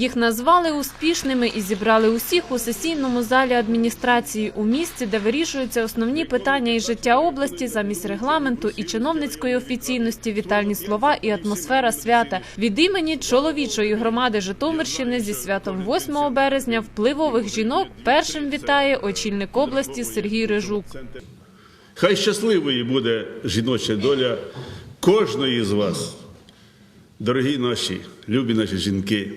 Їх назвали успішними і зібрали усіх у сесійному залі адміністрації у місці, де вирішуються основні питання із життя області замість регламенту і чиновницької офіційності, вітальні слова і атмосфера свята. Від імені чоловічої громади Житомирщини зі святом 8 березня впливових жінок першим вітає очільник області Сергій Рижук. Хай щасливою буде жіноча доля кожної з вас, дорогі наші, любі наші жінки.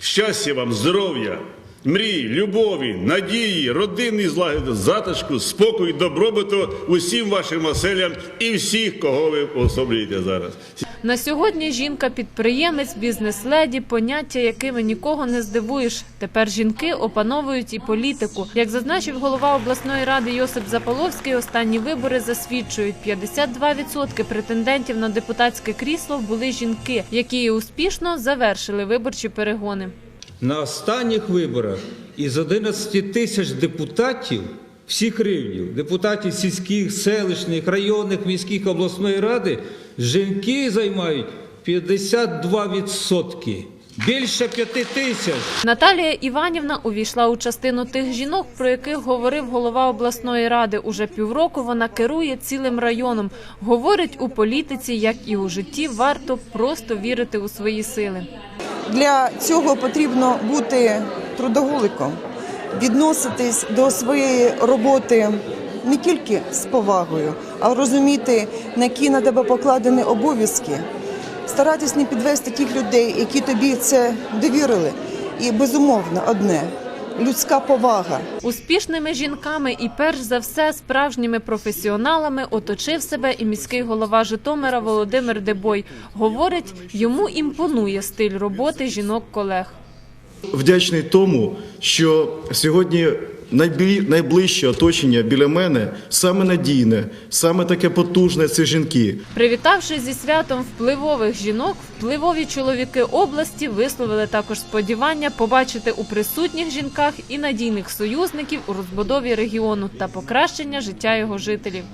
Щастя вам, здоров'я, мрій, любові, надії, родинний злагоди, затишку, спокою, добробуту усім вашим оселям і всіх, кого ви особлюєте зараз. На сьогодні жінка підприємець, бізнес-леді, поняття, якими нікого не здивуєш. Тепер жінки опановують і політику. Як зазначив голова обласної ради Йосип Заполовський, останні вибори засвідчують 52% претендентів на депутатське крісло були жінки, які успішно завершили виборчі перегони. На останніх виборах із 11 тисяч депутатів всіх рівнів, депутатів сільських, селищних, районних, міських обласної ради, жінки займають 52%. Більше 5 тисяч. Наталія Іванівна увійшла у частину тих жінок, про яких говорив голова обласної ради. Уже півроку вона керує цілим районом. Говорить, у політиці, як і у житті, варто просто вірити у свої сили. Для цього потрібно бути трудоголиком, відноситись до своєї роботи не тільки з повагою, а розуміти, на які на тебе покладені обов'язки, старатись не підвести тих людей, які тобі це довірили. І безумовно одне людська повага. Успішними жінками і перш за все справжніми професіоналами оточив себе і міський голова Житомира Володимир Дебой. Говорить, йому імпонує стиль роботи жінок-колег. Вдячний тому, що сьогодні найближче оточення біля мене саме надійне, саме таке потужне це жінки. Привітавши зі святом впливових жінок, впливові чоловіки області висловили також сподівання побачити у присутніх жінках і надійних союзників у розбудові регіону та покращення життя його жителів.